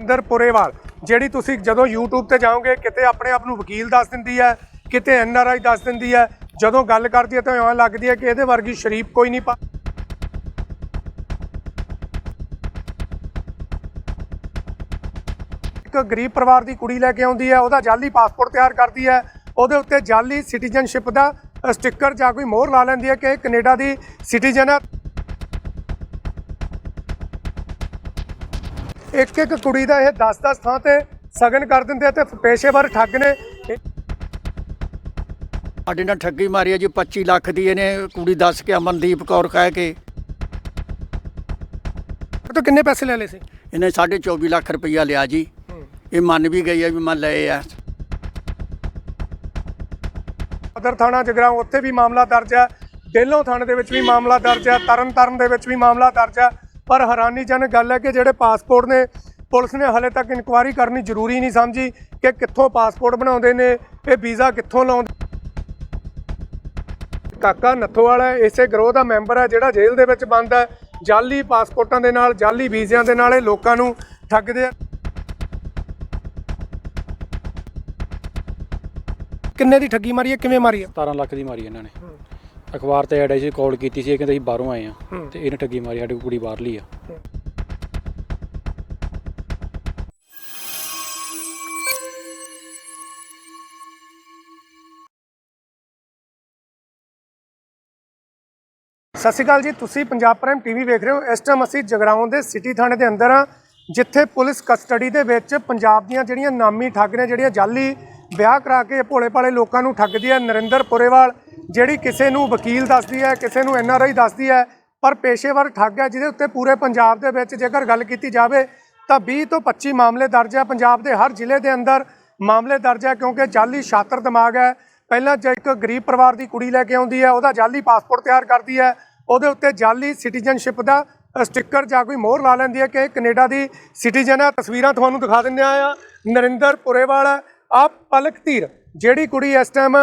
ਇੰਦਰ ਪੁਰੇਵਾਲ, ਜਿਹੜੀ ਤੁਸੀਂ ਜਦੋਂ YouTube ਤੇ ਜਾਓਗੇ, ਕਿਤੇ ਆਪਣੇ ਆਪ ਨੂੰ ਵਕੀਲ ਦੱਸ ਦਿੰਦੀ ਹੈ, ਕਿਤੇ ਐਨਆਰਆਈ ਦੱਸ ਦਿੰਦੀ ਹੈ, ਜਦੋਂ ਗੱਲ ਕਰਦੀ ਹੈ ਤਾਂ ਐਂ ਲੱਗਦੀ ਹੈ ਕਿ ਇਹਦੇ ਵਰਗੀ ਸ਼ਰੀਫ ਕੋਈ ਨਹੀਂ ਪਾ ਇੱਕ ਗਰੀਬ ਪਰਿਵਾਰ ਦੀ ਕੁੜੀ ਲੈ ਕੇ ਆਉਂਦੀ ਹੈ, ਉਹਦਾ ਜਾਲੀ ਪਾਸਪੋਰਟ ਤਿਆਰ ਕਰਦੀ ਹੈ, ਉਹਦੇ ਉੱਤੇ ਜਾਲੀ ਸਿਟੀਜ਼ਨਸ਼ਿਪ ਦਾ ਸਟicker ਜਾਂ ਕੋਈ ਮੋਹਰ ਲਾ ਲੈਂਦੀ ਹੈ ਕਿ ਇਹ ਕੈਨੇਡਾ ਦੀ ਸਿਟੀਜ਼ਨ ਹੈ। ਇੱਕ ਇੱਕ ਕੁੜੀ ਦਾ ਇਹ 10-10 ਥਾਂ ਤੇ ਸਗਨ ਕਰ ਦਿੰਦੇ ਆ ਤੇ ਪੇਸ਼ੇਵਰ ਠੱਗ ਨੇ। ਸਾਡੇ ਨਾਲ ਠੱਗੀ ਮਾਰੀ ਹੈ ਜੀ 25 ਲੱਖ ਦੀ ਇਹਨੇ ਕੁੜੀ ਦੱਸ ਕੇ ਅਮਨਦੀਪ ਕੌਰ ਕਹਿ ਕੇ। ਤੋਂ ਕਿੰਨੇ ਪੈਸੇ ਲੈ ਲਏ ਸੀ? ਇਹਨੇ 24 ਲੱਖ ਰੁਪਈਆ ਲਿਆ ਜੀ। ਇਹ ਮੰਨ ਵੀ ਗਈ ਹੈ ਵੀ ਮੈਂ ਲਏ ਆ। ਸਦਰ ਥਾਣਾ ਜਗਰਾਉਂ ਉੱਥੇ ਵੀ ਮਾਮਲਾ ਦਰਜ ਹੈ ਡੇਲੋਂ ਥਾਣੇ ਦੇ ਵਿੱਚ ਵੀ ਮਾਮਲਾ ਦਰਜ ਹੈ ਤਰਨ ਤਾਰਨ ਦੇ ਵਿੱਚ ਵੀ ਮਾਮਲਾ ਦਰਜ ਹੈ ਪਰ ਹੈਰਾਨੀਜਨਕ ਗੱਲ ਹੈ ਕਿ ਜਿਹੜੇ ਪਾਸਪੋਰਟ ਨੇ ਪੁਲਿਸ ਨੇ ਹਲੇ ਤੱਕ ਇਨਕੁਆਇਰੀ ਕਰਨੀ ਜ਼ਰੂਰੀ ਨਹੀਂ ਸਮਝੀ ਕਿ ਕਿੱਥੋਂ ਪਾਸਪੋਰਟ ਬਣਾਉਂਦੇ ਨੇ ਇਹ ਵੀਜ਼ਾ ਕਿੱਥੋਂ ਲਾਉਂਦੇ ਕਾਕਾ ਨੱਥੋਵਾਲ ਇਸੇ ਗਰੋਹ ਦਾ ਮੈਂਬਰ ਹੈ ਜਿਹੜਾ ਜੇਲ੍ਹ ਦੇ ਵਿੱਚ ਬੰਦ ਹੈ। ਜਾਲੀ ਪਾਸਪੋਰਟਾਂ ਦੇ ਨਾਲ ਜਾਲੀ ਵੀਜ਼ਿਆਂ ਦੇ ਨਾਲ ਇਹ ਲੋਕਾਂ ਨੂੰ ਠੱਗਦੇ ਆ। ਕਿੰਨੇ ਦੀ ਠੱਗੀ ਮਾਰੀ ਹੈ ਕਿਵੇਂ ਮਾਰੀ ਹੈ? 17 ਲੱਖ ਦੀ ਮਾਰੀ ਇਹਨਾਂ ਨੇ। ਅਖਬਾਰ ਤੇ ਐਡ ਆਈ ਸੀ ਕਾਲ ਕੀਤੀ ਸੀ ਇਹ ਕਹਿੰਦੇ ਅਸੀਂ ਬਾਹਰੋਂ ਆਏ ਆ ਤੇ ਇਹਨੇ ਠੱਗੀ ਮਾਰੀ ਸਾਡੀ ਕੁੜੀ ਬਾਹਰਲੀ ਆ। ਸਤਿ ਸ਼੍ਰੀ ਅਕਾਲ ਜੀ ਤੁਸੀਂ ਪੰਜਾਬ ਪ੍ਰਾਈਮ ਟੀਵੀ ਵੇਖ ਰਹੇ ਹੋ। ਇਸ ਟਾਈਮ ਅਸੀਂ ਜਗਰਾਉਂ ਦੇ ਸਿਟੀ ਥਾਣੇ ਦੇ ਅੰਦਰ ਆ ਜਿੱਥੇ ਪੁਲਿਸ ਕਸਟਡੀ ਦੇ ਵਿੱਚ ਪੰਜਾਬ ਦੀਆਂ ਜਿਹੜੀਆਂ ਨਾਮੀ ਠੱਗ ਨੇ ਜਿਹੜੀਆਂ ਜਾਲੀ ਵਿਆਹ ਕਰਾ ਕੇ ਭੋਲੇ ਭਾਲੇ ਲੋਕਾਂ ਨੂੰ ਠੱਗਦੀ ਹੈ, ਨਰਿੰਦਰ ਪੁਰੇਵਾਲ, ਜਿਹੜੀ ਕਿਸੇ ਨੂੰ ਵਕੀਲ ਦੱਸਦੀ ਹੈ, ਕਿਸੇ ਨੂੰ ਐੱਨ ਆਰ ਆਈ ਦੱਸਦੀ ਹੈ, ਪਰ ਪੇਸ਼ੇਵਰ ਠੱਗ ਹੈ, ਜਿਹਦੇ ਉੱਤੇ ਪੂਰੇ ਪੰਜਾਬ ਦੇ ਵਿੱਚ ਜੇਕਰ ਗੱਲ ਕੀਤੀ ਜਾਵੇ, ਤਾਂ 20 ਤੋਂ 25 ਮਾਮਲੇ ਦਰਜ ਹੈ। ਪੰਜਾਬ ਦੇ ਹਰ ਜ਼ਿਲ੍ਹੇ ਦੇ ਅੰਦਰ ਮਾਮਲੇ ਦਰਜ ਹੈ, ਕਿਉਂਕਿ ਜਾਲੀ ਛਾਤਰ ਦਿਮਾਗ ਹੈ। ਪਹਿਲਾਂ ਜੇ ਇੱਕ ਗਰੀਬ ਪਰਿਵਾਰ ਦੀ ਕੁੜੀ ਲੈ ਕੇ ਆਉਂਦੀ ਹੈ, ਉਹਦਾ ਜਾਲੀ ਪਾਸਪੋਰਟ ਤਿਆਰ ਕਰਦੀ ਹੈ, ਉਹਦੇ ਉੱਤੇ ਜਾਲੀ ਸਿਟੀਜ਼ਨਸ਼ਿਪ ਦਾ ਸਟicker ਜਾਂ ਕੋਈ ਮੋਹਰ ਲਾ ਲੈਂਦੀ ਹੈ ਕਿ ਇਹ ਕੈਨੇਡਾ ਦੀ ਸਿਟੀਜ਼ਨ ਹੈ। ਤਸਵੀਰਾਂ ਤੁਹਾਨੂੰ ਦਿਖਾ ਦਿੰਦੇ ਆ ਨਰਿੰਦਰ ਪੁਰੇਵਾਲ ਆ ਪਲਕ ਧੀਰ, ਜਿਹੜੀ ਕੁੜੀ ਇਸ ਟਾਈਮ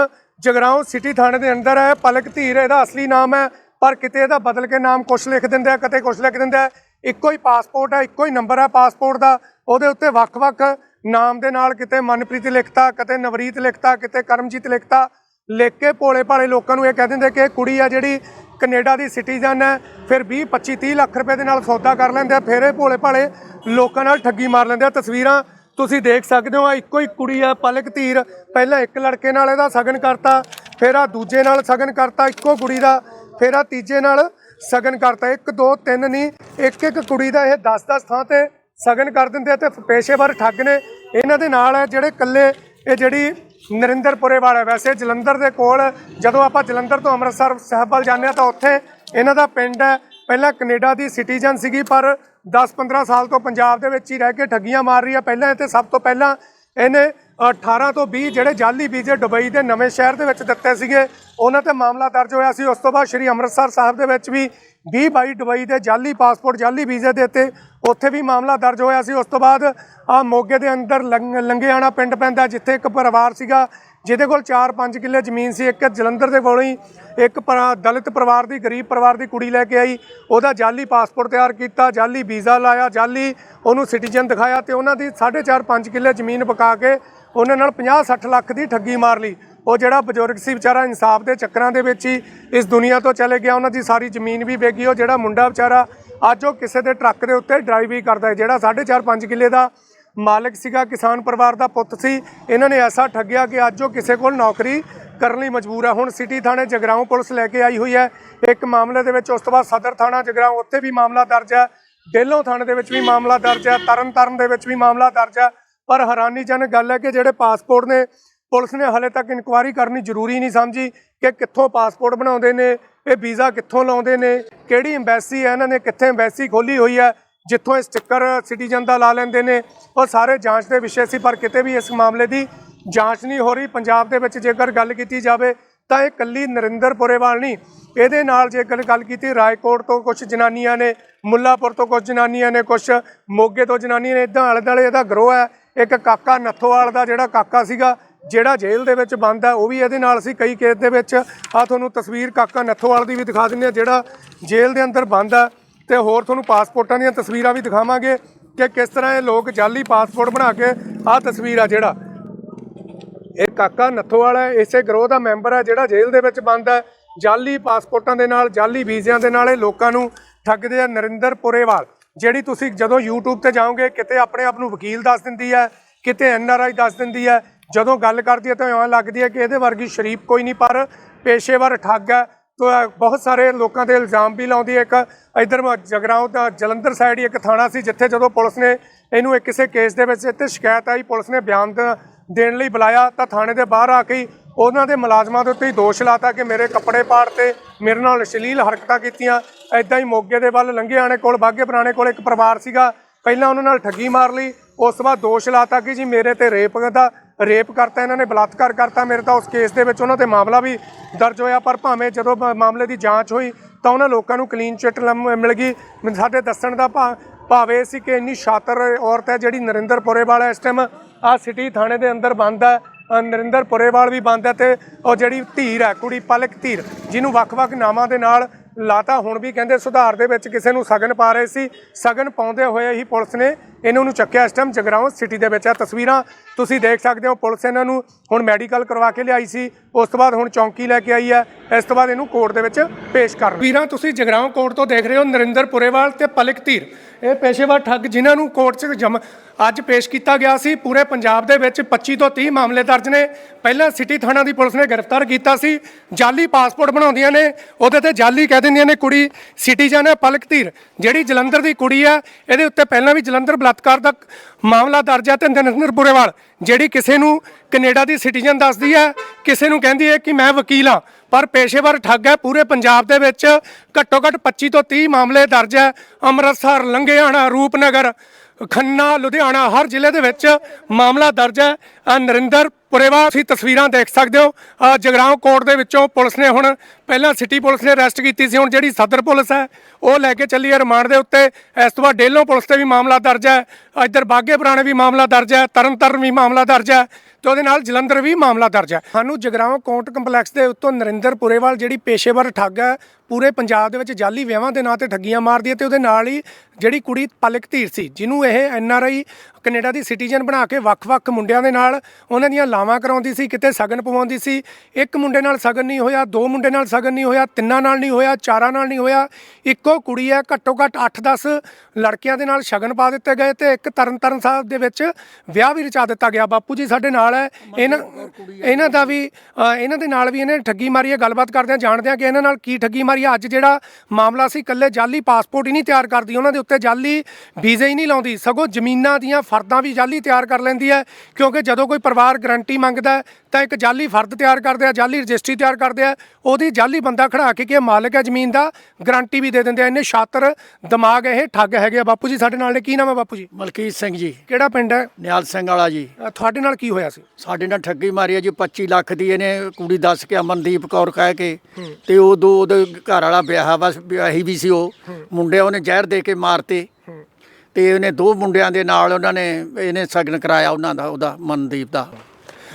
ਜਗਰਾਉਂ ਸਿਟੀ ਥਾਣੇ ਦੇ ਅੰਦਰ ਹੈ, ਪਲਕ ਧੀਰ, ਇਹਦਾ ਅਸਲੀ ਨਾਮ ਹੈ, ਪਰ ਕਿਤੇ ਇਹਦਾ ਬਦਲ ਕੇ ਨਾਮ ਕੁਛ ਲਿਖ ਦਿੰਦੇ ਆ ਕਿਤੇ ਕੁਛ ਲਿਖ ਦਿੰਦੇ ਆ ਇੱਕੋ ਹੀ ਪਾਸਪੋਰਟ ਹੈ, ਇੱਕੋ ਹੀ ਨੰਬਰ ਹੈ ਪਾਸਪੋਰਟ ਦਾ, ਉਹਦੇ ਉੱਤੇ ਵੱਖ-ਵੱਖ ਨਾਮ ਦੇ ਨਾਲ ਕਿਤੇ ਮਨਪ੍ਰੀਤ ਲਿਖਤਾ, ਕਿਤੇ ਨਵਰੀਤ ਲਿਖਤਾ, ਕਿਤੇ ਕਰਮਜੀਤ ਲਿਖਤਾ। ਲਿਖ ਕੇ ਭੋਲੇ ਭਾਲੇ ਲੋਕਾਂ ਨੂੰ ਇਹ ਕਹਿ ਦਿੰਦੇ ਕਿ ਇਹ ਕੁੜੀ ਆ ਜਿਹੜੀ ਕੈਨੇਡਾ ਦੀ ਸਿਟੀਜ਼ਨ ਹੈ, ਫਿਰ 20 25 30 ਲੱਖ ਰੁਪਏ ਦੇ ਨਾਲ ਸੌਦਾ ਕਰ ਲੈਂਦੇ ਆ ਫਿਰ ਇਹ ਭੋਲੇ ਭਾਲੇ ਲੋਕਾਂ ਨਾਲ ਠੱਗੀ ਮਾਰ ਲੈਂਦੇ ਆ ਤਸਵੀਰਾਂ ਤੁਸੀਂ ਦੇਖ ਸਕਦੇ ਹੋ ਆ ਇੱਕੋ ਹੀ ਕੁੜੀ ਆ, ਪਲਕ ਧੀਰ। ਪਹਿਲਾਂ ਇੱਕ ਲੜਕੇ ਨਾਲ ਇਹਦਾ ਸਗਨ ਕਰਤਾ, ਫਿਰ ਆ ਦੂਜੇ ਨਾਲ ਸਗਨ ਕਰਤਾ, ਇੱਕੋ ਕੁੜੀ ਦਾ, ਫਿਰ ਆ ਤੀਜੇ ਨਾਲ ਸਗਨ ਕਰਤਾ। ਇੱਕ, ਦੋ, ਤਿੰਨ ਨਹੀਂ, ਇੱਕ ਇੱਕ ਕੁੜੀ ਦਾ ਇਹ 10-10 ਥਾਂ ਤੇ ਸਗਨ ਕਰ ਦਿੰਦੇ ਆ ਤੇ ਪੇਸ਼ੇਵਰ ਠੱਗ ਨੇ। ਇਹਨਾਂ ਦੇ ਨਾਲ ਹੈ ਜਿਹੜੇ ਕੱਲੇ ਇਹ ਜਿਹੜੀ ਨਰਿੰਦਰ ਪੁਰੇਵਾਲ ਹੈ ਵੈਸੇ ਜਲੰਧਰ ਦੇ ਕੋਲ, ਜਦੋਂ ਆਪਾਂ ਜਲੰਧਰ ਤੋਂ ਅੰਮ੍ਰਿਤਸਰ ਸਾਹਿਬ ਵੱਲ ਜਾਂਦੇ ਆ ਤਾਂ ਉੱਥੇ ਇਹਨਾਂ ਦਾ ਪਿੰਡ ਹੈ। ਪਹਿਲਾਂ ਕੈਨੇਡਾ ਦੀ ਸਿਟੀਜ਼ਨ ਸੀਗੀ, ਪਰ 10-15 ਸਾਲ ਤੋਂ ਪੰਜਾਬ ਦੇ ਵਿੱਚ ਹੀ ਰਹਿ ਕੇ ਠੱਗੀਆਂ ਮਾਰ ਰਹੀ ਹੈ ਪਹਿਲਾਂ ਇਹ ਤੇ ਸਭ ਤੋਂ ਪਹਿਲਾਂ ਇਹਨੇ 18 ਤੋਂ 20 ਜਿਹੜੇ ਜਾਲੀ ਵੀਜ਼ੇ ਦੁਬਈ ਦੇ ਨਵੇਂ ਸ਼ਹਿਰ ਦੇ ਵਿੱਚ ਦਿੱਤੇ ਸੀਗੇ, ਉਹਨਾਂ ਤੇ ਮਾਮਲਾ ਦਰਜ ਹੋਇਆ ਸੀ। ਉਸ ਤੋਂ ਬਾਅਦ ਸ਼੍ਰੀ ਅੰਮ੍ਰਿਤਸਰ ਸਾਹਿਬ ਦੇ ਵਿੱਚ ਵੀ 20 22 ਦੁਬਈ ਦੇ ਜਾਲੀ ਪਾਸਪੋਰਟ ਜਾਲੀ ਵੀਜ਼ੇ ਦੇ ਉੱਤੇ ਉੱਥੇ ਵੀ ਮਾਮਲਾ ਦਰਜ ਹੋਇਆ ਸੀ। ਉਸ ਤੋਂ ਬਾਅਦ ਆ ਮੋਗੇ ਦੇ ਅੰਦਰ ਲੰਗ- ਲੰਗੇਆਣਾ ਪਿੰਡ ਪੈਂਦਾ, ਜਿੱਥੇ ਇੱਕ ਪਰਿਵਾਰ ਸੀਗਾ ਜਿਹਦੇ ਕੋਲ 4-5 ਕਿੱਲੇ ਜ਼ਮੀਨ ਸੀ, ਇੱਕ ਜਲੰਧਰ ਦੇ ਕੋਲੋਂ ਹੀ, ਇੱਕ ਪਰਾ- ਦਲਿਤ ਪਰਿਵਾਰ ਦੀ, ਗਰੀਬ ਪਰਿਵਾਰ ਦੀ ਕੁੜੀ ਲੈ ਕੇ ਆਈ, ਉਹਦਾ ਜਾਲੀ ਪਾਸਪੋਰਟ ਤਿਆਰ ਕੀਤਾ, ਜਾਲੀ ਵੀਜ਼ਾ ਲਾਇਆ, ਜਾਲੀ ਉਹਨੂੰ ਸਿਟੀਜ਼ਨ ਦਿਖਾਇਆ ਤੇ ਉਹਨਾਂ ਦੀ 4.5-5 ਕਿੱਲੇ ਜ਼ਮੀਨ ਪਕਾ ਕੇ ਉਹਨਾਂ ਨਾਲ 50-60 ਲੱਖ ਦੀ ਠੱਗੀ ਮਾਰ ਲਈ। ਉਹ ਜਿਹੜਾ ਬਜ਼ੁਰਗ ਸੀ ਵਿਚਾਰਾ ਇਨਸਾਫ ਦੇ ਚੱਕਰਾਂ ਦੇ ਵਿੱਚ ਹੀ ਇਸ ਦੁਨੀਆ ਤੋਂ ਚਲੇ ਗਿਆ, ਉਹਨਾਂ ਦੀ ਸਾਰੀ ਜ਼ਮੀਨ ਵੀ ਵੇਗੀ ਉਹ ਜਿਹੜਾ ਮੁੰਡਾ ਵਿਚਾਰਾ ਅੱਜ ਉਹ ਕਿਸੇ ਦੇ ਟਰੱਕ ਦੇ ਉੱਤੇ ਡਰਾਈਵ ਹੀ ਕਰਦਾ ਹੈ, ਜਿਹੜਾ 4.5 ਕਿੱਲੇ ਦਾ ਮਾਲਕ ਸੀਗਾ, ਕਿਸਾਨ ਪਰਿਵਾਰ ਦਾ ਪੁੱਤ ਸੀ। ਇਹਨਾਂ ਨੇ ਐਸਾ ਠੱਗਿਆ ਕਿ ਅੱਜ ਉਹ ਕਿਸੇ ਕੋਲ ਨੌਕਰੀ ਕਰਨ ਲਈ ਮਜਬੂਰ ਹੈ ਹੁਣ ਸਿਟੀ ਥਾਣੇ ਜਗਰਾਉਂ ਪੁਲਿਸ ਲੈ ਕੇ ਆਈ ਹੋਈ ਹੈ। ਇੱਕ ਮਾਮਲੇ ਦੇ ਵਿੱਚ ਉਸ ਤੋਂ ਬਾਅਦ ਸਦਰ ਥਾਣਾ ਜਗਰਾਉਂ, ਉੱਥੇ ਵੀ ਮਾਮਲਾ ਦਰਜ ਹੈ। ਡੇਲੋਂ ਥਾਣੇ ਦੇ ਵਿੱਚ ਵੀ ਮਾਮਲਾ ਦਰਜ ਹੈ। ਤਰਨ ਤਾਰਨ ਦੇ ਵਿੱਚ ਵੀ ਮਾਮਲਾ ਦਰਜ ਹੈ। ਪਰ ਹੈਰਾਨੀਜਨਕ ਗੱਲ ਹੈ ਕਿ ਜਿਹੜੇ ਪਾਸਪੋਰਟ ਨੇ, ਪੁਲਿਸ ਨੇ ਹਲੇ ਤੱਕ ਇਨਕੁਆਇਰੀ ਕਰਨੀ ਜ਼ਰੂਰੀ ਨਹੀਂ ਸਮਝੀ ਕਿ ਕਿੱਥੋਂ ਪਾਸਪੋਰਟ ਬਣਾਉਂਦੇ ਨੇ, ਇਹ ਵੀਜ਼ਾ ਕਿੱਥੋਂ ਲਾਉਂਦੇ ਨੇ, ਕਿਹੜੀ ਐਮਬੈਸੀ ਹੈ, ਇਹਨਾਂ ਨੇ ਕਿੱਥੇ ਐਮਬੈਸੀ ਖੋਲੀ ਹੋਈ ਹੈ। ਜਿੱਥੋਂ ਇਹ ਸਟicker ਸਿਟੀਜ਼ਨ ਦਾ ਲਾ ਲੈਂਦੇ ਨੇ, ਉਹ ਸਾਰੇ ਜਾਂਚ ਦੇ ਵਿਸ਼ੇ ਸੀ, ਪਰ ਕਿਤੇ ਵੀ ਇਸ ਮਾਮਲੇ ਦੀ ਜਾਂਚ ਨਹੀਂ ਹੋ ਰਹੀ। ਪੰਜਾਬ ਦੇ ਵਿੱਚ ਜੇਕਰ ਗੱਲ ਕੀਤੀ ਜਾਵੇ, ਤਾਂ ਇਹ ਕੱਲੀ ਨਰਿੰਦਰ ਪੁਰੇਵਾਲ ਨਹੀਂ, ਇਹਦੇ ਨਾਲ ਜੇਕਰ ਗੱਲ ਕੀਤੀ, ਰਾਏਕੋਟ ਤੋਂ ਕੁਝ ਜਨਾਨੀਆਂ ਨੇ, ਮੁੱਲਾਪੁਰ ਤੋਂ ਕੁਝ ਜਨਾਨੀਆਂ ਨੇ ਕੁਝ ਮੋਗੇ ਤੋਂ ਜਨਾਨੀਆਂ ਨੇ, ਇਦਾਂ ਆਲੇ ਦੁਆਲੇ ਇਹਦਾ ਗਰੋਹ ਹੈ। ਇੱਕ ਕਾਕਾ ਨੱਥੋਵਾਲ ਦਾ ਜਿਹੜਾ ਕਾਕਾ ਸੀਗਾ, ਜਿਹੜਾ ਜੇਲ੍ਹ ਦੇ ਵਿੱਚ ਬੰਦ ਹੈ, ਉਹ ਵੀ ਇਹਦੇ ਨਾਲ ਸੀ ਕਈ ਕੇਸ ਦੇ ਵਿੱਚ। ਆ ਤੁਹਾਨੂੰ ਤਸਵੀਰ ਕਾਕਾ ਨੱਥੋਵਾਲ ਦੀ ਵੀ ਦਿਖਾ ਦਿੰਦੇ ਆ ਜਿਹੜਾ ਜੇਲ੍ਹ ਦੇ ਅੰਦਰ ਬੰਦ ਹੈ। ਤੇ ਹੋਰ ਤੁਹਾਨੂੰ ਪਾਸਪੋਰਟਾਂ ਦੀਆਂ ਤਸਵੀਰਾਂ ਵੀ ਦਿਖਾਵਾਂਗੇ ਕਿ ਕਿਸ ਤਰ੍ਹਾਂ ਇਹ ਲੋਕ ਜਾਲੀ ਪਾਸਪੋਰਟ ਬਣਾ ਕੇ ਆਹ ਤਸਵੀਰ ਆ ਜਿਹੜਾ। ਇਹ ਕਾਕਾ ਨੱਥੋ ਵਾਲਾ ਹੈ, ਇਸੇ ਗਰੋਹ ਦਾ ਮੈਂਬਰ ਹੈ ਜਿਹੜਾ ਜੇਲ੍ਹ ਦੇ ਵਿੱਚ ਬੰਦ ਹੈ। ਜਾਲੀ ਪਾਸਪੋਰਟਾਂ ਦੇ ਨਾਲ ਜਾਲੀ ਵੀਜ਼ਿਆਂ ਦੇ ਨਾਲ ਇਹ ਲੋਕਾਂ ਨੂੰ ਠੱਗਦੇ ਆ ਨਰਿੰਦਰ ਪੁਰੇਵਾਲ ਜਿਹੜੀ ਤੁਸੀਂ ਜਦੋਂ YouTube ਤੇ ਜਾਓਗੇ ਕਿਤੇ ਆਪਣੇ ਆਪ ਨੂੰ ਵਕੀਲ ਦੱਸ ਦਿੰਦੀ ਹੈ ਕਿਤੇ ਐਨਆਰਆਈ ਦੱਸ ਦਿੰਦੀ ਹੈ। ਜਦੋਂ ਗੱਲ ਕਰਦੀ ਹੈ ਤਾਂ ਇਉਂ ਲੱਗਦੀ ਹੈ ਕਿ ਇਹਦੇ ਵਰਗੀ ਸ਼ਰੀਫ ਕੋਈ ਨਹੀਂ ਪਰ ਪੇਸ਼ੇਵਰ ਠੱਗ ਹੈ। ਬਹੁਤ ਸਾਰੇ ਲੋਕਾਂ ਦੇ ਇਲਜ਼ਾਮ ਵੀ ਲਾਉਂਦੀ ਹੈ। ਇੱਕ ਇਧਰ ਜਗਰਾਉਂ ਦਾ ਜਲੰਧਰ ਸਾਈਡ ਹੀ ਇੱਕ ਥਾਣਾ ਸੀ, ਜਿੱਥੇ ਜਦੋਂ ਪੁਲਿਸ ਨੇ ਇਹਨੂੰ ਇੱਕ ਕਿਸੇ ਕੇਸ ਦੇ ਵਿੱਚ ਇੱਥੇ ਸ਼ਿਕਾਇਤ ਆਈ, ਪੁਲਿਸ ਨੇ ਬਿਆਨ ਦ- ਦੇਣ ਲਈ ਬੁਲਾਇਆ ਤਾਂ ਥਾਣੇ ਦੇ ਬਾਹਰ ਆ ਕੇ ਉਹਨਾਂ ਦੇ ਮੁਲਾਜ਼ਮਾਂ ਦੇ ਉੱਤੇ ਹੀ ਦੋਸ਼ ਲਾਤਾ ਕਿ ਮੇਰੇ ਕੱਪੜੇ ਪਾੜ 'ਤੇ ਮੇਰੇ ਨਾਲ ਅਸ਼ਲੀਲ ਹਰਕਤਾਂ ਕੀਤੀਆਂ। ਐਦਾਂ ਹੀ ਮੋਗੇ ਦੇ ਵੱਲ ਲੰਘੇ ਆਣੇ ਕੋਲ, ਬਾਗੇ ਪੁਰਾਣੇ ਕੋਲ ਇੱਕ ਪਰਿਵਾਰ ਸੀਗਾ। ਪਹਿਲਾਂ ਉਹਨਾਂ ਨਾਲ ਠੱਗੀ ਮਾਰ ਲਈ, ਉਸ ਤੋਂ ਬਾਅਦ ਦੋਸ਼ ਲਾਤਾ ਕਿ ਜੀ ਮੇਰੇ ਤੇ ਰੇਪ ਦਾ ਰੇਪ ਕਰਤਾ, ਇਹਨਾਂ ਨੇ ਬਲਾਤਕਾਰ ਕਰਤਾ। ਮੇਰੇ ਤਾਂ ਉਸ ਕੇਸ ਦੇ ਵਿੱਚ ਉਹਨਾਂ ਤੇ ਮਾਮਲਾ ਵੀ ਦਰਜ ਹੋਇਆ, ਪਰ ਭਾਵੇਂ ਜਦੋਂ ਮ- ਮਾਮਲੇ ਦੀ ਜਾਂਚ ਹੋਈ, ਤਾਂ ਉਹਨਾਂ ਲੋਕਾਂ ਨੂੰ ਕਲੀਨ ਚਿੱਟ ਲੰਮ- ਮਿਲ ਗਈ। ਸਾਡੇ ਦੱਸਣ ਦਾ ਭਾ, ਭਾਵ ਇਹ ਸੀ ਕਿ ਇੰਨੀ ਸ਼ਾਤਰ ਔਰਤ ਹੈ ਜਿਹੜੀ ਨਰਿੰਦਰ ਪੁਰੇਵਾਲ ਹੈ। ਇਸ ਟਾਈਮ ਆ ਸਿਟੀ ਥਾਣੇ ਦੇ ਅੰਦਰ ਬੰਦ ਹੈ ਨਰਿੰਦਰ ਪੁਰੇਵਾਲ ਵੀ ਬੰਦ ਹੈ ਤੇ ਉਹ ਜਿਹੜੀ ਧੀਰ ਹੈ, ਕੁੜੀ ਪਲਕ ਧੀਰ, ਜਿਹਨੂੰ ਵੱਖ-ਵੱਖ ਨਾਵਾਂ ਦੇ ਨਾਲ ਲਾਤਾ। ਹੁਣ ਵੀ ਕਹਿੰਦੇ ਸੁਧਾਰ ਦੇ ਵਿੱਚ ਕਿਸੇ ਨੂੰ ਸਗਨ ਪਾ ਰਹੇ ਸੀ। ਸਗਨ ਪਾਉਂਦੇ ਹੋਏ ਹੀ ਪੁਲਿਸ ਨੇ ਇਹਨਾਂ ਨੂੰ ਚੱਕਿਆ ਇਸ ਟਾਈਮ ਜਗਰਾਉਂ ਸਿਟੀ ਦੇ ਵਿੱਚ। ਆ ਤਸਵੀਰਾਂ ਤੁਸੀਂ ਦੇਖ ਸਕਦੇ ਹੋ। ਪੁਲਿਸ ਇਹਨਾਂ ਨੂੰ ਹੁਣ ਮੈਡੀਕਲ ਕਰਵਾ ਕੇ ਲਿਆਈ ਸੀ। ਉਸ ਤੋਂ ਬਾਅਦ ਹੁਣ ਚੌਂਕੀ ਲੈ ਕੇ ਆਈ ਹੈ। ਇਸ ਤੋਂ ਬਾਅਦ ਇਹਨੂੰ ਕੋਰਟ ਦੇ ਵਿੱਚ ਪੇਸ਼ ਕਰ ਵੀਰਾਂ ਤੁਸੀਂ ਜਗਰਾਉਂ ਕੋਰਟ ਤੋਂ ਦੇਖ ਰਹੇ ਹੋ। ਨਰਿੰਦਰ ਪੁਰੇਵਾਲ ਤੇ ਪਲਕ ਧੀਰ। ਇਹ ਪੇਸ਼ੇਵਰ ਠੱਗ ਜਿਨ੍ਹਾਂ ਨੂੰ ਕੋਰਟ 'ਚ ਜਮ ਅੱਜ ਪੇਸ਼ ਕੀਤਾ ਗਿਆ ਸੀ। ਪੂਰੇ ਪੰਜਾਬ ਦੇ ਵਿੱਚ 25 ਤੋਂ 30 ਮਾਮਲੇ ਦਰਜ ਨੇ। ਪਹਿਲਾਂ ਸਿਟੀ ਥਾਣਾ ਦੀ ਪੁਲਿਸ ਨੇ ਗ੍ਰਿਫਤਾਰ ਕੀਤਾ ਸੀ। ਜਾਲੀ ਪਾਸਪੋਰਟ ਬਣਾਉਂਦੀਆਂ ਨੇ। ਉਹਦੇ ਤੇ ਜਾਲੀ ਕਹਿ ਦਿੰਦੀਆਂ ਨੇ ਕੁੜੀ ਸਿਟੀਜ਼ਨ ਹੈ, ਪਲਕ ਧੀਰ। ਜਿਹੜੀ ਜਲੰਧਰ ਦੀ ਕੁੜੀ ਹੈ, ਇਹਦੇ ਉੱਤੇ ਪਹਿਲਾਂ ਵੀ ਜਲੰਧਰ ਬਲਾਤਕਾਰ ਦਾ ਮਾਮਲਾ ਦਰਜ ਹੈ ਤੇ ਨਰਿੰਦਰ ਬੁਰੇਵਾਲ ਜਿਹੜੀ ਕਿਸੇ ਨੂੰ ਕੈਨੇਡਾ ਦੀ ਸਿਟੀਜ਼ਨ ਦੱਸਦੀ ਹੈ, ਕਿਸੇ ਨੂੰ ਕਹਿੰਦੀ ਹੈ ਕਿ ਮੈਂ ਵਕੀਲ ਹਾਂ, ਪਰ ਪੇਸ਼ੇਵਰ ਠੱਗ ਹੈ, ਪੂਰੇ ਪੰਜਾਬ ਦੇ ਵਿੱਚ ਘੱਟੋ ਘੱਟ 25 ਤੋਂ 30 ਮਾਮਲੇ ਦਰਜ ਹੈ, ਅੰਮ੍ਰਿਤਸਰ ਲੰਘਿਆਣਾ ਰੂਪਨਗਰ, ਖੰਨਾ, ਲੁਧਿਆਣਾ, ਹਰ ਜ਼ਿਲ੍ਹੇ ਦੇ ਵਿੱਚ ਮਾਮਲਾ ਦਰਜ ਹੈ। ਨਰਿੰਦਰ ਪੁਰੇਵਾਲ ਤੁਸੀਂ ਤਸਵੀਰਾਂ ਦੇਖ ਸਕਦੇ ਹੋ। ਆਹ ਜਗਰਾਉਂ ਕੋਰਟ ਦੇ ਵਿੱਚੋਂ ਪੁਲਿਸ ਨੇ ਹੁਣ ਪਹਿਲਾਂ ਸਿਟੀ ਪੁਲਿਸ ਨੇ ਅਰੈਸਟ ਕੀਤੀ ਸੀ, ਹੁਣ ਜਿਹੜੀ ਸਦਰ ਪੁਲਿਸ ਹੈ, ਉਹ ਲੈ ਕੇ ਚੱਲੀ ਹੈ ਰਿਮਾਂਡ ਦੇ ਉੱਤੇ। ਇਸ ਤੋਂ ਬਾਅਦ ਡੇਲੋਂ ਪੁਲਿਸ ਤੇ ਵੀ ਮਾਮਲਾ ਦਰਜ ਹੈ, ਇੱਧਰ ਬਾਗੇ ਪੁਰਾਣੇ ਵੀ ਮਾਮਲਾ ਦਰਜ ਹੈ, ਤਰਨਤਾਰਨ ਵੀ ਮਾਮਲਾ ਦਰਜ ਹੈ, ਤੇ ਉਹਦੇ ਨਾਲ ਜਲੰਧਰ ਵੀ ਮਾਮਲਾ ਦਰਜ ਹੈ। ਸਾਨੂੰ ਜਗਰਾਉਂ ਕੋਰਟ ਕੰਪਲੈਕਸ ਦੇ ਉੱਤੋਂ ਨਰਿੰਦਰ ਪੁਰੇਵਾਲ ਜਿਹੜੀ ਪੇਸ਼ੇਵਰ ਠੱਗ ਹੈ, ਪੂਰੇ ਪੰਜਾਬ ਦੇ ਵਿੱਚ ਜਾਲੀ ਵਿਆਹਾਂ ਦੇ ਨਾਂ ਤੇ ਠੱਗੀਆਂ ਮਾਰਦੀ ਹੈ ਤੇ ਉਹਦੇ ਨਾਲ ਹੀ ਜਿਹੜੀ ਕੁੜੀ ਪਲਕ ਧੀਰ ਸੀ, ਜਿਹਨੂੰ ਇਹ ਐਨ ਆਰ ਆਈ ਕੈਨੇਡਾ ਦੀ ਸਿਟੀਜ਼ਨ ਬਣਾ ਕੇ ਵੱਖ-ਵੱਖ ਮੁੰਡਿਆਂ ਦੇ ਨਾਲ ਉਹਨਾਂ ਦੀਆਂ ਲਾਵਾਂ ਕਰਾਉਂਦੀ ਸੀ ਕਿਤੇ ਸਗਨ ਪਵਾਉਂਦੀ ਸੀ। ਇੱਕ ਮੁੰਡੇ ਨਾਲ ਸਗਨ ਨਹੀਂ ਹੋਇਆ ਦੋ ਮੁੰਡੇ ਨਾਲ ਸਗਨ ਨਹੀਂ ਹੋਇਆ ਤਿੰਨਾਂ ਨਾਲ ਨਹੀਂ ਹੋਇਆ ਚਾਰਾਂ ਨਾਲ ਨਹੀਂ ਹੋਇਆ। ਇੱਕੋ ਕੁੜੀ ਹੈ ਘੱਟੋ ਘੱਟ 8-10 ਲੜਕਿਆਂ ਦੇ ਨਾਲ ਸ਼ਗਨ ਪਾ ਦਿੱਤੇ ਗਏ ਤੇ ਇੱਕ ਤਰਨ ਤਾਰਨ ਸਾਹਿਬ ਦੇ ਵਿੱਚ ਵਿਆਹ ਵੀ ਰਚਾ ਦਿੱਤਾ ਗਿਆ। ਬਾਪੂ ਜੀ ਸਾਡੇ ਨਾਲ ਹੈ। ਇਹਨਾਂ ਇਹਨਾਂ ਦਾ ਵੀ ਇਹਨਾਂ ਦੇ ਨਾਲ ਵੀ ਇਹਨੇ ਠੱਗੀ ਮਾਰੀ ਹੈ ਗੱਲਬਾਤ ਕਰਦੇ ਆ ਜਾਣਦੇ ਆ ਕਿ ਇਹਨਾਂ ਨਾਲ ਕੀ ਠੱਗੀ ਮਾਰੀ ਹੈ। ਅੱਜ ਜਿਹੜਾ ਮਾਮਲਾ ਸੀ ਇਕੱਲੇ ਜਾਲੀ ਪਾਸਪੋਰਟ ਹੀ ਨਹੀਂ ਤਿਆਰ ਕਰਦੀ ਉਹਨਾਂ ਦੇ ਉੱਤੇ ਜਾਲੀ ਵੀਜ਼ੇ ਹੀ ਨਹੀਂ ਲਾਉਂਦੀ। ਸਗੋਂ ਜ਼ਮੀਨਾਂ ਦੀਆਂ ਫਰਦਾਂ ਵੀ ਜਾਲੀ ਤਿਆਰ ਕਰ ਲੈਂਦੀ ਹੈ ਕਿਉਂਕਿ ਜਦੋਂ ਕੋਈ ਪਰਿਵਾਰ ਗਰੰਟੀ ਮੰਗਦਾ ਤਾਂ ਇੱਕ ਜਾਲੀ ਫਰਦ ਤਿਆਰ ਕਰਦੇ ਆ ਜਾਲੀ ਰਜਿਸਟਰੀ ਤਿਆਰ ਕਰਦੇ ਆ ਉਹਦੀ ਜਾਲੀ ਬੰਦਾ ਖੜਾ ਕੇ ਕਿ ਇਹ ਮਾਲਕ ਹੈ ਜ਼ਮੀਨ ਦਾ ਗਰੰਟੀ ਵੀ ਦੇ ਦਿੰਦੇ ਆ ਇੰਨੇ ਸ਼ਾਤਰ ਦਿਮਾਗ ਇਹ ਠੱਗ ਹੈਗੇ ਆ। ਬਾਪੂ ਜੀ ਸਾਡੇ ਨਾਲ ਨੇ ਕੀ ਨਾਮ ਹੈ ਬਾਪੂ ਜੀ? ਮਲਕੀਤ ਸਿੰਘ ਜੀ। ਕਿਹੜਾ ਪਿੰਡ ਹੈ? ਨਿਹਾਲ ਸਿੰਘ ਵਾਲਾ ਜੀ। ਅ, ਤੁਹਾਡੇ ਨਾਲ ਕੀ ਹੋਇਆ ਸੀ? ਸਾਡੇ ਨਾਲ ਠੱਗੀ ਮਾਰੀ ਹੈ ਜੀ 25 ਲੱਖ ਦੀ ਇਹਨੇ ਕੁੜੀ ਦੱਸ ਕੇ ਅਮਨਦੀਪ ਕੌਰ ਕਹਿ ਕੇ ਤੇ ਉਹ ਦੋ ਉਹਦੇ ਘਰ ਵਾਲਾ ਵਿਆਹ ਬਸ ਵਿਆਹੀ ਵੀ ਸੀ ਉਹ। ਮੁੰਡੇ ਉਹਨੇ ਜ਼ਹਿਰ ਦੇ ਕੇ ਮਾਰਤੇ। ਤੇ ਉਹਨੇ ਦੋ ਮੁੰਡਿਆਂ ਦੇ ਨਾਲ ਉਹਨਾਂ ਨੇ ਇਹਨੇ ਸਗਨ ਕਰਾਇਆ ਉਹਨਾਂ ਦਾ ਉਹਦਾ ਮਨਦੀਪ ਦਾ।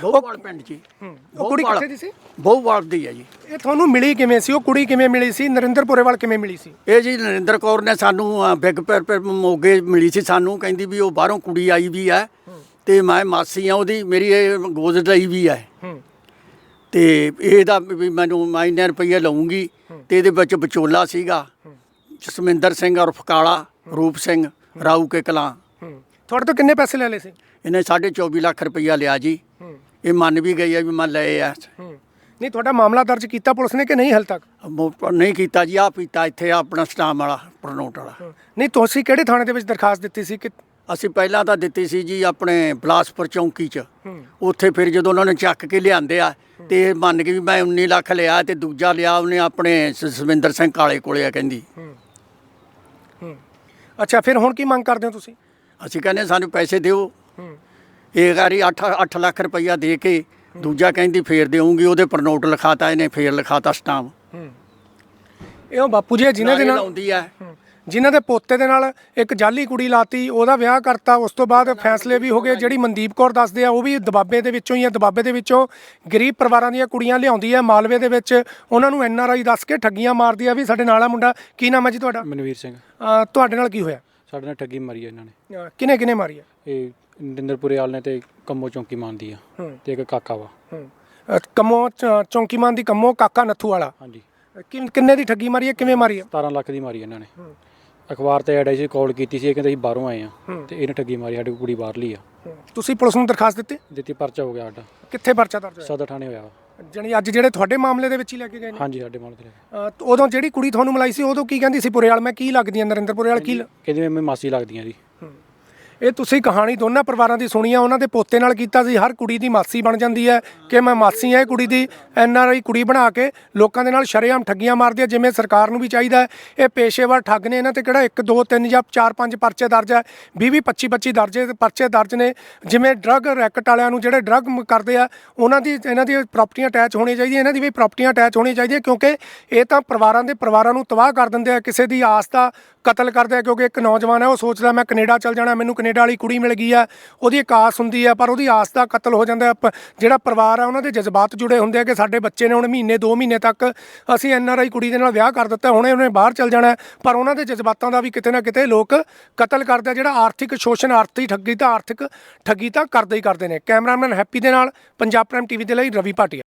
ਬਹੁਵਾਲ ਪਿੰਡ ਜੀ ਉਹ ਕੁੜੀ ਕਿੱਥੇ ਦੀ ਸੀ? ਬਹੁਵਾਲ ਦੀ ਹੈ ਜੀ। ਇਹ ਤੁਹਾਨੂੰ ਮਿਲੀ ਕਿਵੇਂ ਸੀ? ਉਹ ਕੁੜੀ ਕਿਵੇਂ ਮਿਲੀ ਸੀ? ਨਰਿੰਦਰ ਪੁਰੇਵਾਲ ਕਿਵੇਂ ਮਿਲੀ ਸੀ? ਇਹ ਜੀ ਨਰਿੰਦਰ ਕੌਰ ਨੇ ਸਾਨੂੰ ਬਿਗ ਪਰ ਪਰ ਮੋਗੇ ਮਿਲੀ ਸੀ ਸਾਨੂੰ ਕਹਿੰਦੀ ਵੀ ਉਹ ਬਾਹਰੋਂ ਕੁੜੀ ਆਈ ਵੀ ਹੈ ਤੇ ਮੈਂ ਮਾਸੀ ਆ ਉਹਦੀ ਮੇਰੀ ਇਹ ਗੋਦ ਲਈ ਵੀ ਹੈ। ਤੇ ਇਹਦਾ ਵੀ ਮੈਨੂੰ ਮੈਂ ਇੰਨੇ ਰੁਪਈਏ ਲਵਾਂਗੀ ਤੇ ਇਹਦੇ ਵਿੱਚ ਵਿਚੋਲਾ ਸੀਗਾ ਜਸਮਿੰਦਰ ਸਿੰਘ ਉਰਫ ਕਾਲਾ ਰੂਪ ਸਿੰਘ। ਰਾਊ ਕੇ ਕਲਾਂ। ਹੂੰ। ਤੁਹਾਡੇ ਤੋਂ ਕਿੰਨੇ ਪੈਸੇ ਲੈ ਲਏ ਸੀ? ਇਹਨੇ 24 ਲੱਖ ਰੁਪਈਆ ਲਿਆ ਜੀ। ਹੂੰ। ਇਹ ਮੰਨ ਵੀ ਗਈ ਹੈ ਵੀ ਮੈਂ ਲਏ ਆ। ਹੂੰ। ਨਹੀਂ ਤੁਹਾਡਾ ਮਾਮਲਾ ਦਰਜ ਕੀਤਾ ਪੁਲਿਸ ਨੇ ਕਿ ਨਹੀਂ ਹਾਲ ਤੱਕ? ਮੋ- ਨਹੀਂ ਕੀਤਾ ਜੀ ਆ ਪੀਤਾ ਇੱਥੇ ਆਹ ਆਪਣਾ ਸਟਾਮ ਵਾਲਾ ਪ੍ਰਨੋਟ ਵਾਲਾ। ਨਹੀਂ ਤੁਸੀਂ ਕਿਹੜੇ ਥਾਣੇ ਦੇ ਵਿੱਚ ਦਰਖਾਸਤ ਦਿੱਤੀ ਸੀ ਕਿ ਅਸੀਂ ਪਹਿਲਾਂ ਤਾਂ ਦਿੱਤੀ ਸੀ ਜੀ ਆਪਣੇ ਬਲਾਸਪੁਰ ਚੌਂਕੀ 'ਚ। ਹੂੰ। ਉੱਥੇ ਫਿਰ ਜਦੋਂ ਉਹਨਾਂ ਨੇ ਚੱਕ ਕੇ ਲਿਆਂਦੇ ਆ ਤੇ ਇਹ ਮੰਨ ਕੇ ਵੀ ਮੈਂ 19 ਲੱਖ ਲਿਆ ਤੇ ਦੂਜਾ ਲਿਆ ਉਹਨੇ ਆਪਣੇ ਸਸਵਿੰਦਰ ਸਿੰਘ ਕਾਲੇ ਕੋਲੇ ਆ ਕਹਿੰਦੀ। ਹੂੰ। ਅੱਛਾ ਫਿਰ ਹੁਣ ਕੀ ਮੰਗ ਕਰਦੇ ਹੋ ਤੁਸੀਂ? ਅਸੀਂ ਕਹਿੰਦੇ ਸਾਨੂੰ ਪੈਸੇ ਦਿਓ। ਹੂੰ ਇਹ ਵਾਰੀ 8 8 ਲੱਖ ਰੁਪਈਆ ਦੇ ਕੇ ਦੂਜਾ ਕਹਿੰਦੀ ਫੇਰ ਦੇਊਂਗੀ ਉਹਦੇ ਪਰ ਨੋਟ ਲਿਖਾਤਾ ਇਹਨੇ ਫੇਰ ਲਿਖਾਤਾ ਸਟਾਮ ਹੂੰ। ਇਹ ਉਹ ਬਾਪੂ ਜੀ ਜਿਨ੍ਹਾਂ ਦੇ ਨਾਲ ਲਾਉਂਦੀ ਆ ਹੂੰ। ਜਿਨ੍ਹਾਂ ਦੇ ਪੋਤੇ ਦੇ ਨਾਲ ਇੱਕ ਜਾਲੀ ਕੁੜੀ ਲਾਤੀ ਉਹਦਾ ਵਿਆਹ ਕਰਤਾ ਉਸ ਤੋਂ ਬਾਅਦ ਫੈਸਲੇ ਵੀ ਹੋ ਗਏ। ਜਿਹੜੀ ਮਨਦੀਪ ਕੌਰ ਦੱਸਦੇ ਆ ਉਹ ਵੀ ਦਬਾਬੇ ਦੇ ਵਿੱਚੋਂ ਹੀ ਆ ਦਬਾਬੇ ਦੇ ਵਿੱਚੋਂ ਗਰੀਬ ਪਰਿਵਾਰਾਂ ਦੀਆਂ ਕੁੜੀਆਂ ਲਿਆਉਂਦੀ ਹੈ ਮਾਲਵੇ ਦੇ ਵਿੱਚ। ਉਹਨਾਂ ਨੂੰ ਐਨ ਆਰ ਆਈ ਦੱਸ ਕੇ ਠੱਗੀਆਂ ਮਾਰਦੀ ਆ ਵੀ ਸਾਡੇ ਨਾਲ ਆ ਮੁੰਡਾ। ਕੀ ਨਾਮ ਹੈ ਜੀ ਤੁਹਾਡਾ? ਮਨਵੀਰ ਸਿੰਘ। ਅਹ ਤੁਹਾਡੇ ਨਾਲ ਕੀ ਹੋਇਆ? ਸਾਡੇ ਨਾਲ ਠੱਗੀ ਮਾਰੀ ਆ ਇਹਨਾਂ ਨੇ। ਕਿਨੇ ਕਿਨੇ ਮਾਰੀ ਆ? ਇਹ ਨਿੰਦਰਪੁਰੇ ਵਾਲ ਨੇ ਤੇ ਕੰਮੋ ਚੌਂਕੀ ਮੰਨਦੀ ਆ। ਹੂੰ। ਤੇ ਇੱਕ ਕਾਕਾ ਵਾ। ਹੂੰ। ਕੰਮੋ ਚ- ਚੌਂਕੀਮਾਨ ਦੀ ਕੰਮੋ ਕਾਕਾ ਨੱਥੂ ਵਾਲਾ। ਹਾਂਜੀ। ਕਿ- ਕਿੰਨੇ ਦੀ ਠੱਗੀ ਮਾਰੀ ਹੈ ਕਿਵੇਂ ਮਾਰੀ ਹੈ 17 ਲੱਖ ਦੀ ਮਾਰੀ ਇਹਨਾਂ ਨੇ। ਅਖਬਾਰ ਤੇ ਐਡ ਆਈ ਸੀ ਕਾਲ ਕੀਤੀ ਸੀ ਇਹ ਕਹਿੰਦੇ ਅਸੀਂ ਬਾਹਰੋਂ ਆਏ ਆ। ਤੇ ਇਹਨੇ ਠੱਗੀ ਮਾਰੀ ਸਾਡੀ ਕੁੜੀ ਬਾਹਰਲੀ ਆ। ਤੁਸੀਂ ਪੁਲਿਸ ਨੂੰ ਦਰਖਾਸਤ ਦਿੱਤੀ? ਦਿੱਤੀ ਪਰਚਾ ਹੋ ਗਿਆ ਸਾਡਾ। ਕਿੱਥੇ ਪਰਚਾ ਦਰਜ ਹੋਇਆ? ਸਦਰ ਥਾਣੇ ਹੋਇਆ। ਵਾ। ਜਣੀ ਅੱਜ ਜਿਹੜੇ ਤੁਹਾਡੇ ਮਾਮਲੇ ਦੇ ਵਿੱਚ ਹੀ ਲੈ ਕੇ ਗਏ ਨੇ? ਹਾਂਜੀ ਸਾਡੇ ਮਾਲ ਤੇ ਅ, ਤੇ ਉਦੋਂ ਜਿਹੜੀ ਕੁੜੀ ਤੁਹਾਨੂੰ ਮਿਲਾਈ ਸੀ ਉਦੋਂ ਕੀ ਕਹਿੰਦੀ ਸੀ ਪੁਰੇਵਾਲ ਮੈਂ ਕੀ ਲੱਗਦੀ ਹਾਂ ਨਰਿੰਦਰ ਪੁਰੇਵਾਲ ਕੀ ਲ- ਕਹਿੰਦੀ ਮੈਂ ਮਾਸੀ ਲੱਗਦੀਆਂ ਜੀ। ਇਹ ਤੁਸੀਂ ਕਹਾਣੀ ਦੋਨਾਂ ਪਰਿਵਾਰਾਂ ਦੀ ਸੁਣੀ ਆ, ਉਹਨਾਂ ਦੇ ਪੋਤੇ ਨਾਲ ਕੀਤਾ ਸੀ, ਹਰ ਕੁੜੀ ਦੀ ਮਾਸੀ ਬਣ ਜਾਂਦੀ ਹੈ, ਕਿ ਮੈਂ ਮਾਸੀ ਆ ਇਹ ਕੁੜੀ ਦੀ, ਐਨ ਆਰ ਆਈ ਕੁੜੀ ਬਣਾ ਕੇ ਲੋਕਾਂ ਦੇ ਨਾਲ ਸ਼ਰੇਆਮ ਠੱਗੀਆਂ ਮਾਰਦੀ ਹੈ, ਜਿਵੇਂ ਸਰਕਾਰ ਨੂੰ ਵੀ ਚਾਹੀਦਾ ਹੈ। ਇਹ ਪੇਸ਼ੇਵਰ ਠੱਗ ਨੇ ਇਹਨਾਂ ਤੇ ਕਿਹੜਾ 1 2 3 ਜਾਂ 4 5 ਪਰਚੇ ਦਰਜ ਹੈ 20 20 25 25 ਦਰਜੇ ਪਰਚੇ ਦਰਜ ਨੇ। ਜਿਵੇਂ ਡਰੱਗ ਰੈਕਟ ਵਾਲਿਆਂ ਨੂੰ ਜਿਹੜੇ ਡਰੱਗ ਕਰਦੇ ਆ, ਉਹਨਾਂ ਦੀ, ਇਹਨਾਂ ਦੀ ਪ੍ਰਾਪਰਟੀਆਂ ਅਟੈਚ ਹੋਣੀਆਂ ਚਾਹੀਦੀਆਂ, ਇਹਨਾਂ ਦੀ ਵੀ ਪ੍ਰਾਪਰਟੀਆਂ ਅਟੈਚ ਹੋਣੀਆਂ ਚਾਹੀਦੀਆਂ, ਕਿਉਂਕਿ ਇਹ ਤਾਂ ਪਰਿਵਾਰਾਂ ਦੇ ਪਰਿਵਾਰਾਂ ਨੂੰ ਤਬਾਹ ਕਰ ਦਿੰਦੇ ਆ, ਕਿਸੇ ਦੀ ਆਸ ਦਾ ਕਤਲ ਕਰਦੇ ਆ, ਕਿਉਂਕਿ ਇੱਕ ਨੌਜਵਾਨ ਹੈ, ਉਹ ਸੋਚਦਾ ਮੈਂ ਕੈਨੇਡਾ ਚਲ ਜਾਣਾ, ਮੈਨੂੰ ਕੈਨੇਡਾ ਵਾਲੀ ਕੁੜੀ ਮਿਲ ਗਈ ਆ, ਉਹਦੀ ਇੱਕ ਆਸ ਹੁੰਦੀ ਆ, ਪਰ ਉਹਦੀ ਆਸ ਦਾ ਕਤਲ ਹੋ ਜਾਂਦਾ ਪ- ਜਿਹੜਾ ਪਰਿਵਾਰ ਆ, ਉਹਨਾਂ ਦੇ ਜਜ਼ਬਾਤ ਜੁੜੇ ਹੁੰਦੇ ਆ ਕਿ ਸਾਡੇ ਬੱਚੇ ਨੇ ਹੁਣ ਮਹੀਨੇ 2 ਮਹੀਨੇ ਤੱਕ ਅਸੀਂ ਐਨ ਆਰ ਆਈ ਕੁੜੀ ਦੇ ਨਾਲ ਵਿਆਹ ਕਰ ਦਿੱਤਾ, ਹੁਣੇ ਉਹਨੇ ਬਾਹਰ ਚਲ ਜਾਣਾ। ਪਰ ਉਹਨਾਂ ਦੇ ਜਜ਼ਬਾਤਾਂ ਦਾ ਵੀ ਕਿਤੇ ਨਾ ਕਿਤੇ ਲੋਕ ਕਤਲ ਕਰਦੇ ਆ, ਜਿਹੜਾ ਆਰਥਿਕ ਸ਼ੋਸ਼ਣ ਆਰਥਿਕ ਠੱਗੀ ਤਾਂ ਆਰਥਿਕ ਠੱਗੀ ਤਾਂ ਕਰਦੇ ਹੀ ਕਰਦੇ ਨੇ। ਕੈਮਰਾਮੈਨ ਹੈਪੀ ਦੇ ਨਾਲ, ਪੰਜਾਬ ਪ੍ਰਾਈਮ ਟੀਵੀ ਦੇ ਲਈ ਰਵੀ ਭਾਟੀਆ।